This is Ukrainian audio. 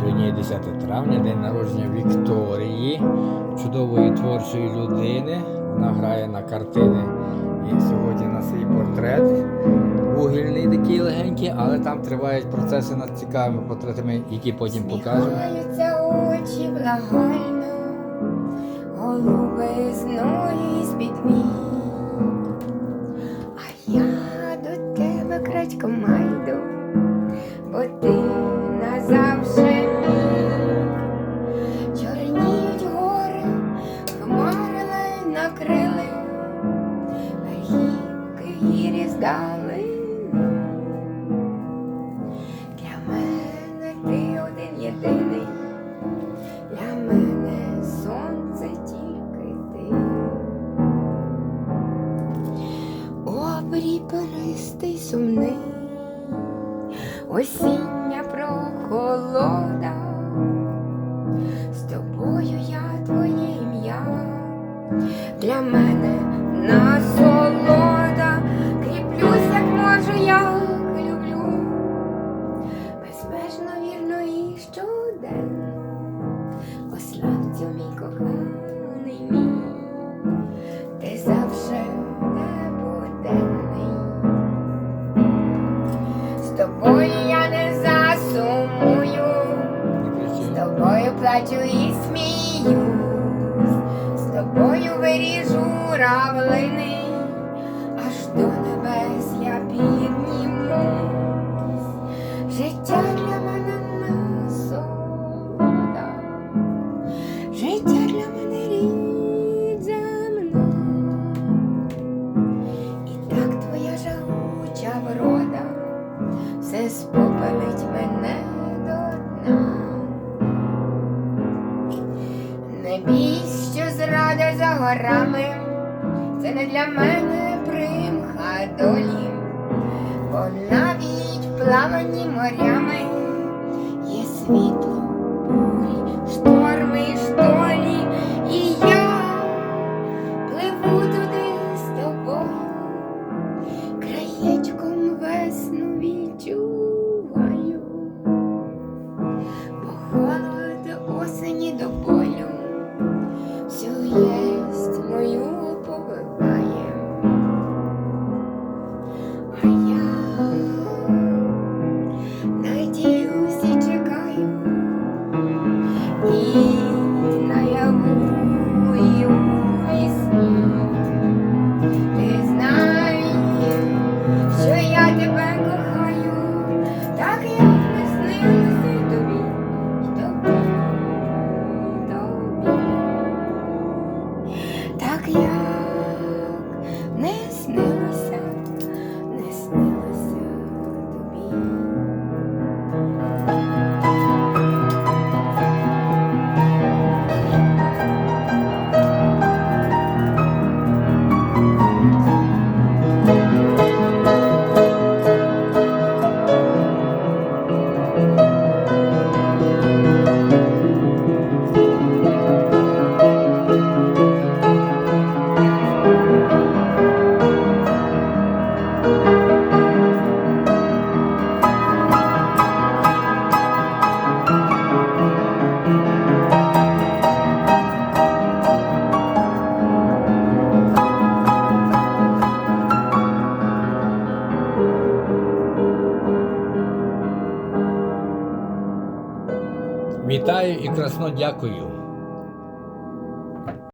Сьогодні 10 травня, день народження Вікторії, чудової творчої людини. Вона грає на картини. І сьогодні нас її портрет вугільний такий легенький, але там тривають процеси над цікавими портретами, які потім покажемо. Сміхаються очі благально, голубизною з-під мій. Гірі. Для мене ти один єдиний, для мене сонце тільки ти. Обрій перистий сумний, осіння прохолода, плачу і сміюсь, з тобою виріжу равлини, Не бійсь, що зрада за горами, це не для мене примха долі. Бо навіть плавані морями є світло, Вітаю і красно дякую.